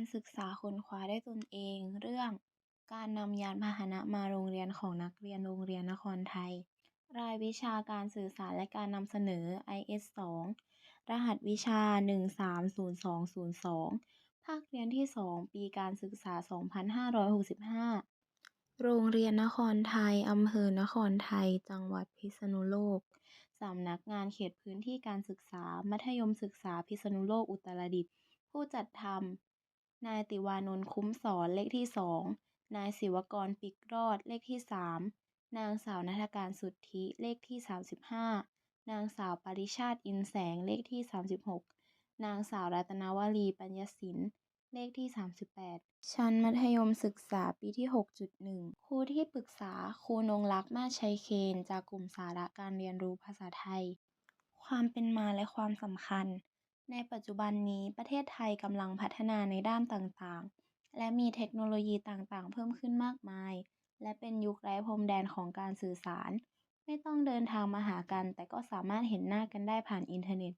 การศึกษาค้นคว้าด้วยตนเองเรื่อง การนำยานพาหนะมาโรงเรียนของนักเรียนโรงเรียนนครไทย รายวิชาการสื่อสารและการนำเสนอ IS-2 รหัสวิชา 130202 ภาคเรียนที่ 2 ปีการศึกษา 2565 โรงเรียนนครไทย อำเภอนครไทย จังหวัดพิษณุโลก สำนักงานเขตพื้นที่การศึกษา มัธยมศึกษาพิษณุโลกอุตรดิตถ์ผู้จัดทำ นายติวานนท์คุ้มสอนเลขที่2นายศิวกรปิกรอดเลขที่3นางสาวณัฐการสุทธิเลขที่ 35 นางสาวปริชาติอินแสงเลขที่ 36 นางสาวรัตนวลีปัญญสินเลขที่ 38 ชั้นมัธยมศึกษาปีที่ 6.1 ครูที่ปรึกษาครูนงลักษณ์มาชัยเคนจากกลุ่มสาระการเรียนรู้ภาษาไทย ความเป็นมาและความสำคัญ ในปัจจุบันนี้ประเทศไทยกำลังพัฒนาในด้านต่างๆ และมีเทคโนโลยีต่างๆ เพิ่มขึ้นมากมาย และเป็นยุคไร้พรมแดนของการสื่อสาร ไม่ต้องเดินทางมาหากัน แต่ก็สามารถเห็นหน้ากันได้ผ่านอินเทอร์เน็ต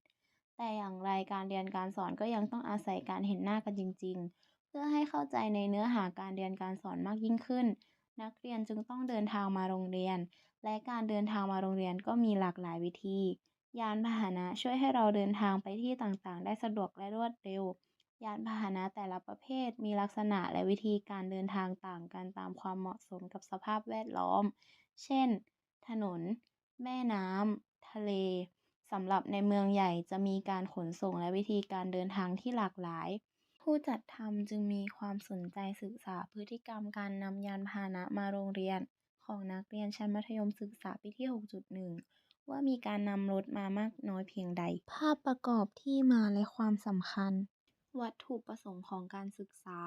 แต่อย่างไรการเรียนการสอนก็ยังต้องอาศัยการเห็นหน้ากันจริง ๆ เพื่อให้เข้าใจในเนื้อหาการเรียนการสอนมากยิ่งขึ้น นักเรียนจึงต้องเดินทางมาโรงเรียน และการเดินทางมาโรงเรียนก็มีหลากหลายวิธี ยานพาหนะช่วยให้เราเดินทางไปที่ต่างๆ ได้สะดวกและรวดเร็ว ยานพาหนะแต่ละประเภทมีลักษณะและวิธีการเดินทางต่างกันตามความเหมาะสมกับสภาพแวดล้อม เช่น ถนน แม่น้ำ ทะเล สำหรับในเมืองใหญ่จะมีการขนส่งและวิธีการเดินทางที่หลากหลาย ผู้จัดทำจึงมีความสนใจศึกษาพฤติกรรมการนำยานพาหนะมาโรงเรียน ของนักเรียนชั้นมัธยมศึกษาปีที่ 6.1 ว่ามีการนำรถมามากน้อยเพียงใด ภาพประกอบที่มาและความสำคัญ วัตถุประสงค์ของการศึกษา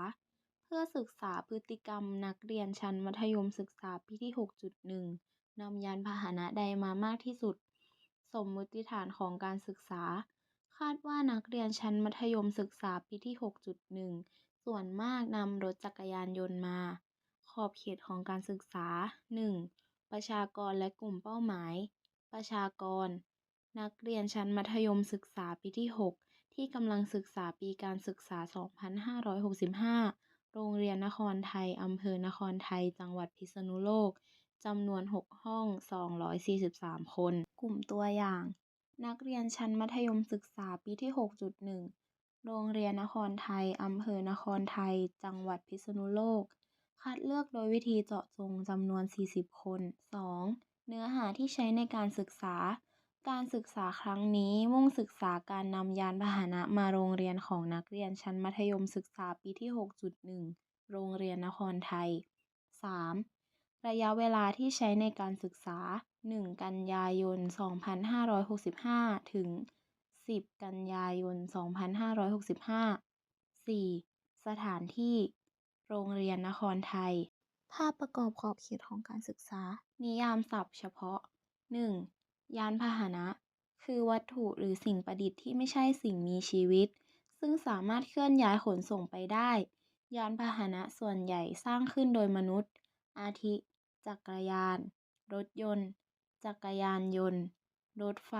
เพื่อศึกษาพฤติกรรมนักเรียนชั้นมัธยมศึกษาปีที่ 6.1 นำยานพาหนะใดมามากที่สุด สมมติฐานของการศึกษา คาดว่านักเรียนชั้นมัธยมศึกษาปีที่ 6.1 ส่วนมากนำรถจักรยานยนต์มา ขอบเขตของการศึกษา 1. ประชากรและกลุ่มเป้าหมาย ประชากร นักเรียนชั้นมัธยมศึกษาปีที่ 6 ที่กำลังศึกษาปีการศึกษา 2565 โรงเรียนนครไทย อำเภอนครไทย จังหวัดพิษณุโลก จำนวน 6 ห้อง 243 คน กลุ่มตัวอย่าง นักเรียนชั้นมัธยมศึกษาปีที่ 6.1 โรงเรียนนครไทย อำเภอนครไทย จังหวัดพิษณุโลก คัดเลือกโดยวิธีเจาะจงจำนวน 40 คน 2. เนื้อหาที่ใช้ในการศึกษา การศึกษาครั้งนี้มุ่งศึกษาการนำยานพาหนะมาโรงเรียนของนักเรียนชั้นมัธยมศึกษาปีที่ 6.1 โรงเรียนนครไทย 3. ระยะเวลาที่ใช้ในการศึกษา 1 กันยายน 2565 ถึง 10 กันยายน 2565 4. สถานที่ โรงเรียนนครไทย ภาพประกอบขอบเขตของการศึกษา นิยามศัพท์เฉพาะ 1. ยานพาหนะ คือวัตถุหรือสิ่งประดิษฐ์ที่ไม่ใช่สิ่งมีชีวิต ซึ่งสามารถเคลื่อนย้ายขนส่งไปได้ ยานพาหนะส่วนใหญ่สร้างขึ้นโดยมนุษย์ อาทิ จักรยาน รถยนต์ จักรยานยนต์ รถไฟ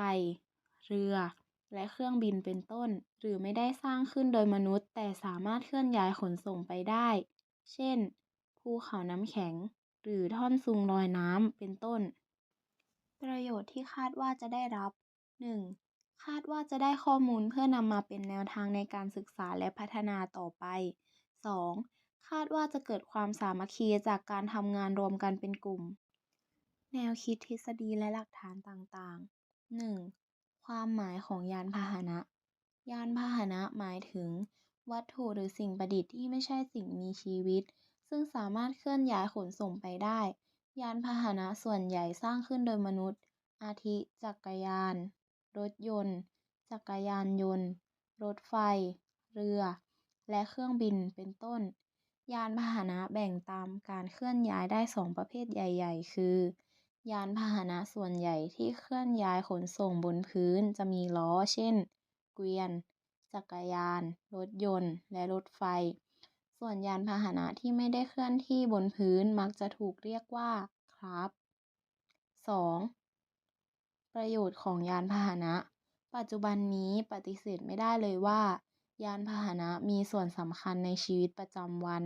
เรือ และเครื่องบินเป็นต้น หรือไม่ได้สร้างขึ้นโดยมนุษย์ แต่สามารถเคลื่อนย้ายขนส่งไปได้ เช่น ภูเขาน้ำแข็ง หรือท่อนซุงลอยน้ำ เป็นต้น ประโยชน์ที่คาดว่าจะได้รับ 1. คาดว่าจะได้ข้อมูลเพื่อนำมาเป็นแนวทางในการศึกษาและพัฒนาต่อไป 2. คาดว่าจะเกิดความสามัคคีจากการทำงานรวมกันเป็นกลุ่ม แนวคิดทฤษฎีและหลักฐานต่างๆ 1. ความหมายของยานพาหนะ ยานพาหนะหมายถึง วัตถุหรือสิ่งประดิษฐ์ที่ไม่ใช่สิ่งมีชีวิต ซึ่งสามารถเคลื่อนย้ายขนส่งไปได้ ยานพาหนะส่วนใหญ่สร้างขึ้นโดยมนุษย์ อาทิ จักรยาน รถยนต์ จักรยานยนต์ รถไฟ เรือ และเครื่องบิน เป็นต้น ยานพาหนะแบ่งตามการเคลื่อนย้ายได้สองประเภทใหญ่ ๆ คือ ยานพาหนะส่วนใหญ่ที่เคลื่อนย้ายขนส่งบนพื้นจะมีล้อ เช่น เกวียน จักรยาน รถยนต์ และรถไฟ ส่วนยานพาหนะที่ไม่ได้เคลื่อนที่บนพื้นมักจะถูกเรียกว่า คราฟต์ 2. ประโยชน์ของยานพาหนะ ปัจจุบันนี้ปฏิเสธไม่ได้เลยว่า ยานพาหนะมีส่วนสำคัญในชีวิตประจำวัน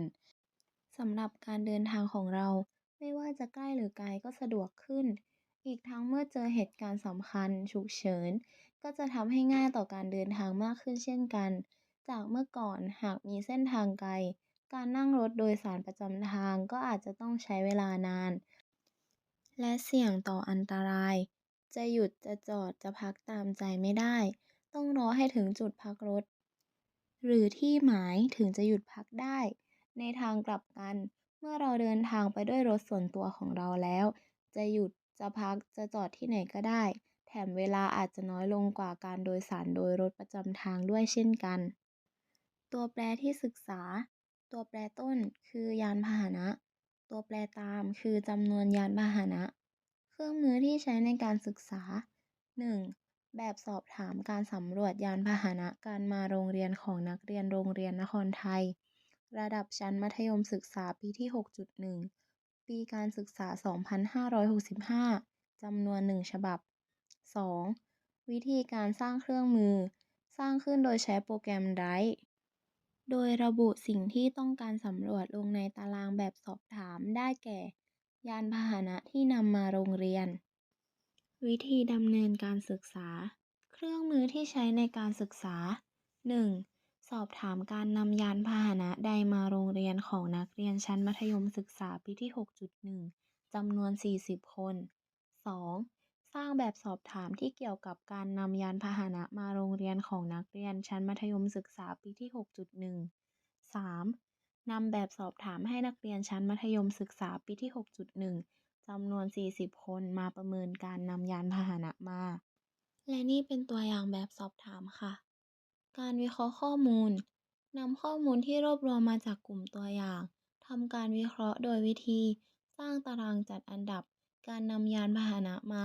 สำหรับการเดินทางของเรา ไม่ว่าจะใกล้หรือไกลก็สะดวกขึ้น อีกทั้งเมื่อเจอเหตุการณ์สำคัญฉุกเฉิน ก็จะทำให้ง่ายต่อการเดินทางมากขึ้นเช่นกัน จากเมื่อก่อนหากมีเส้นทางไกล การนั่งรถโดยสารประจำทางก็อาจจะต้องใช้เวลานาน และเสี่ยงต่ออันตราย จะหยุดจะจอดจะพักตามใจไม่ได้ ต้องรอให้ถึงจุดพักรถ หรือที่หมายถึงจะหยุดพักได้ ในทางกลับกัน เมื่อเราเดินทางไปด้วยรถส่วนตัวของเราแล้ว จะหยุดจะพักจะจอดที่ไหนก็ได้แถมเวลาอาจจะน้อยลงกว่าการโดยสารโดยรถประจำทางด้วยเช่นกัน ตัวแปรที่ศึกษา ตัวแปรต้นคือยานพาหนะ ตัวแปรตามคือจำนวนยานพาหนะ เครื่องมือที่ใช้ในการศึกษา 1. แบบสอบถามการสำรวจยานพาหนะการมาโรงเรียนของนักเรียนโรงเรียนนครไทย ระดับชั้นมัธยมศึกษาปีที่ 6.1 ปีการศึกษา 2565จำนวน 1 ฉบับ 2. วิธีการสร้างเครื่องมือ สร้างขึ้นโดยใช้โปรแกรม Drive โดยระบุสิ่งที่ต้องการสำรวจลงในตารางแบบสอบถาม ได้แก่ ยานพาหนะที่นำมาโรงเรียน วิธีดำเนินการศึกษา เครื่องมือที่ใช้ในการศึกษา 1. สอบถามการนำยานพาหนะใดมาโรงเรียนของนักเรียนชั้นมัธยมศึกษาปีที่ 6.1จำนวน 40 คน 2. สร้างแบบสอบถามที่เกี่ยวกับการนำยานพาหนะมาโรงเรียนของนักเรียนชั้นมัธยมศึกษาปีที่ 6.1 3. นำแบบสอบถามให้นักเรียนชั้นมัธยมศึกษาปีที่ 6.1 จำนวน 40 คนมาประเมินการนำยานพาหนะมา และนี่เป็นตัวอย่างแบบสอบถามค่ะ การวิเคราะห์ข้อมูลนำข้อมูลที่รวบรวมมาจากกลุ่มตัวอย่างทำการวิเคราะห์โดยวิธี สร้างตารางจัดอันดับ การนำยานพาหนะมา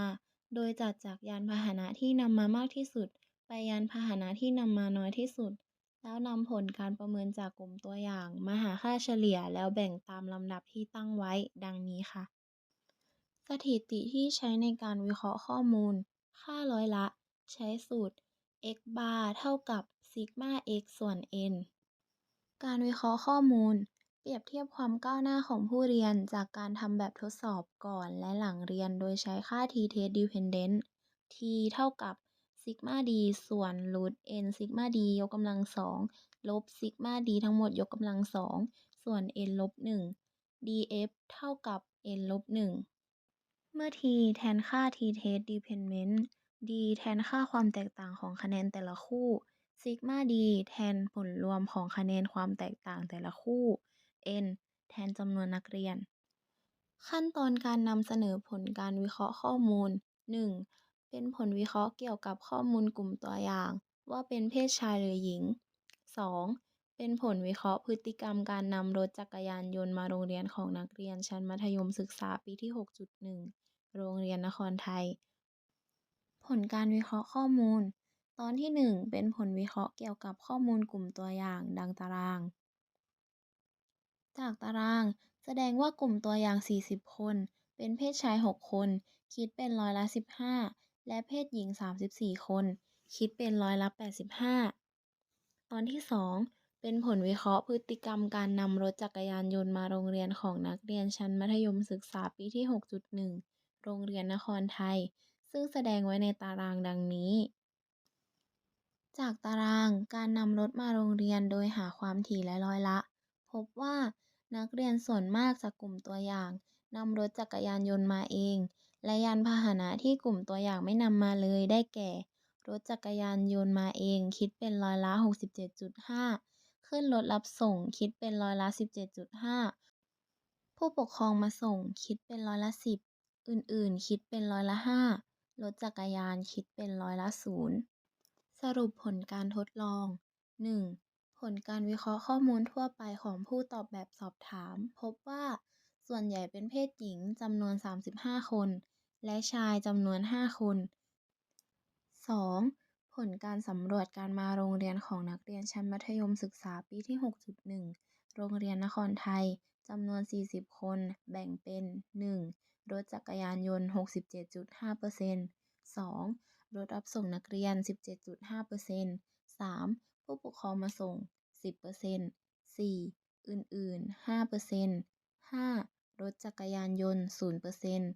โดยจัดจากยานพาหนะที่นำมามากที่สุด ไปยานพาหนะที่นำมาน้อยที่สุด แล้วนำผลการประเมินจากกลุ่มตัวอย่าง มาหาค่าเฉลี่ยแล้วแบ่งตามลำดับที่ตั้งไว้ ดังนี้ค่ะ สถิติที่ใช้ในการวิเคราะห์ข้อมูล ค่าร้อยละ ใช้สูตร x bar เท่ากับซิกมา x ส่วน n การวิเคราะห์ข้อมูล เปรียบเทียบความก้าวหน้าของผู้เรียนจากการทำแบบทดสอบก่อนและหลังเรียนโดยใช้ค่า t-test dependent t เท่ากับซิกมา d ส่วนรูท n ซิกมา d ยกกำลังสองลบซิกมา d ทั้งหมดยกกำลังสองส่วน n ลบหนึ่ง df เท่ากับ n ลบหนึ่งเมื่อ t แทนค่า t-test dependent d แทนค่าความแตกต่างของคะแนนแต่ละคู่ซิกมา d แทนผลรวมของคะแนนความแตกต่างแต่ละคู่ n แทนจำนวนนักเรียน ขั้นตอนการนำเสนอผลการวิเคราะห์ข้อมูล 1. เป็นผลวิเคราะห์เกี่ยวกับข้อมูลกลุ่มตัวอย่าง ว่าเป็นเพศชายหรือหญิง 2. เป็นผลวิเคราะห์พฤติกรรมการนำรถจักรยานยนต์มาโรงเรียนของนักเรียนชั้นมัธยมศึกษาปีที่ 6.1 โรงเรียนนครไทย ผลการวิเคราะห์ข้อมูล ตอนที่ 1 เป็นผลวิเคราะห์เกี่ยวกับข้อมูลกลุ่มตัวอย่าง ดังตาราง จากตาราง แสดงว่ากลุ่มตัวอย่าง 40 คน เป็นเพศชาย 6 คน คิดเป็นร้อยละ 15 และเพศหญิง 34 คน คิดเป็นร้อยละ 85 ตอนที่ 2 เป็นผลวิเคราะห์พฤติกรรมการนำรถจักรยานยนต์มาโรงเรียนของนักเรียนชั้นมัธยมศึกษาปีที่ 6.1 โรงเรียนนครไทย ซึ่งแสดงไว้ในตารางดังนี้จากตารางการนำรถมาโรงเรียนโดยหาความถี่และร้อยละ พบว่า นักเรียนส่วนมากจากกลุ่มตัวอย่างนำรถจักรยานยนต์มาเอง และยานพาหนะที่กลุ่มตัวอย่างไม่นำมาเลย ได้แก่ รถจักรยานยนต์มาเอง คิดเป็นร้อยละ 67.5 ขึ้นรถรับส่ง คิดเป็นร้อยละ 17.5 ผู้ปกครองมาส่ง คิดเป็นร้อยละ 10 อื่นๆ คิดเป็นร้อยละ 5 รถจักรยานคิดเป็นร้อยละศูนย์สรุปผลการทดลอง 1. ผลการวิเคราะห์ข้อมูลทั่วไปของผู้ตอบแบบสอบถาม พบว่า ส่วนใหญ่เป็นเพศหญิงจำนวน 35 คน และชายจำนวน 5 คน 2. ผลการสำรวจการมาโรงเรียนของนักเรียนชั้นมัธยมศึกษาปีที่ 6.1 โรงเรียนนครไทยจำนวน 40 คน แบ่งเป็น 1. รถจักรยานยนต์ 67.5% 2. รถรับส่งนักเรียน 17.5% 3. ผู้ปกครองมาส่ง 10% 4. อื่นๆ 5% 5. รถจักรยานยนต์ 0%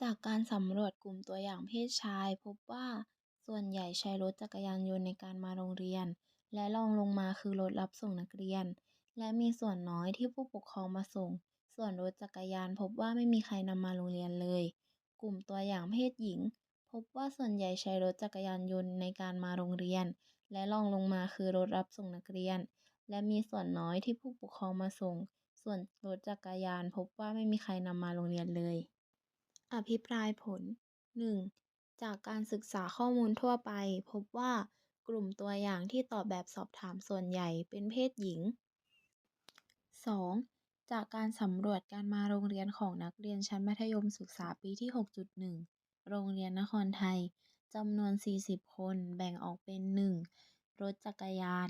จากการสำรวจกลุ่มตัวอย่างเพศชาย พบว่าส่วนใหญ่ใช้รถจักรยานยนต์ในการมาโรงเรียน และรองลงมาคือรถรับส่งนักเรียน และมีส่วนน้อยที่ผู้ปกครองมาส่ง ส่วนรถจักรยานพบว่าไม่มีใครนำมาโรงเรียนเลย กลุ่มตัวอย่างเพศหญิง พบว่าส่วนใหญ่ใช้รถจักรยานยนต์ในการมาโรงเรียน และรองลงมาคือรถรับส่งนักเรียน และมีส่วนน้อยที่ผู้ปกครองมาส่ง ส่วนรถจักรยานพบว่าไม่มีใครนำมาโรงเรียนเลย อภิปรายผล 1. จากการศึกษาข้อมูลทั่วไป พบว่ากลุ่มตัวอย่างที่ตอบแบบสอบถามส่วนใหญ่เป็นเพศหญิง 2. จากการสำรวจการมาโรงเรียนของนักเรียนชั้นมัธยมศึกษาปีที่ 6.1 โรงเรียนนครไทย จำนวน 40 คนแบ่งออกเป็น 1. รถจักรยาน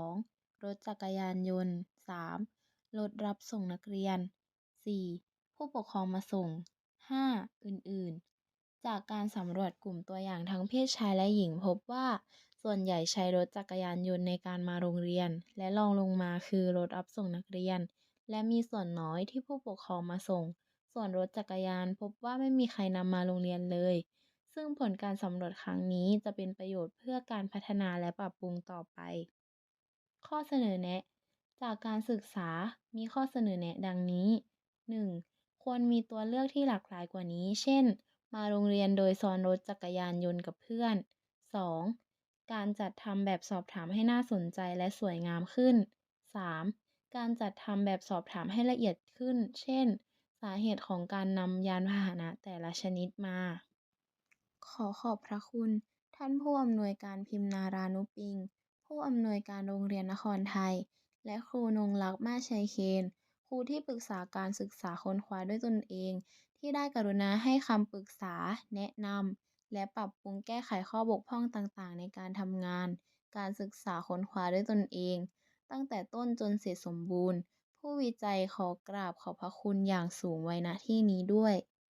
2. รถจักรยานยนต์ 3. รถรับส่งนักเรียน 4. ผู้ปกครองมาส่ง 5. อื่น ๆ จากการสำรวจกลุ่มตัวอย่างทั้งเพศชายและหญิงพบว่า ส่วนใหญ่ใช้รถจักรยานยนต์ในการมาโรงเรียน และรองลงมาคือรถรับส่งนักเรียน และมีส่วนน้อยที่ผู้ปกครองมาส่ง ส่วนรถจักรยานพบว่าไม่มีใครนำมาโรงเรียนเลย ซึ่งผลการสำรวจครั้งนี้จะเป็นประโยชน์เพื่อการพัฒนาและปรับปรุงต่อไป ข้อเสนอแนะ จากการศึกษามีข้อเสนอแนะดังนี้ 1. ควรมีตัวเลือกที่หลากหลายกว่านี้ เช่น มาโรงเรียนโดยซ้อนรถจักรยานยนต์กับเพื่อน 2. การจัดทำแบบสอบถามให้น่าสนใจและสวยงามขึ้น 3. การจัดทำแบบสอบถามให้ละเอียดขึ้น เช่น สาเหตุของการนำยานพาหนะแต่ละชนิดมา ขอขอบพระคุณ ท่านผู้อำนวยการพิมนารานุปิง ผู้อำนวยการโรงเรียนนครไทย และครูนงลักษณ์มาชัยเคน ครูที่ปรึกษาการศึกษาค้นคว้าด้วยตนเอง ที่ได้กรุณาให้คำปรึกษา แนะนำและปรับปรุงแก้ไขข้อบกพร่องต่างๆ ในการทำงาน การศึกษาค้นคว้าด้วยตนเอง ตั้งแต่ต้นจนเสร็จสมบูรณ์ ผู้วิจัยขอกราบขอบพระคุณอย่างสูงไว้ ณ ที่นี้ด้วย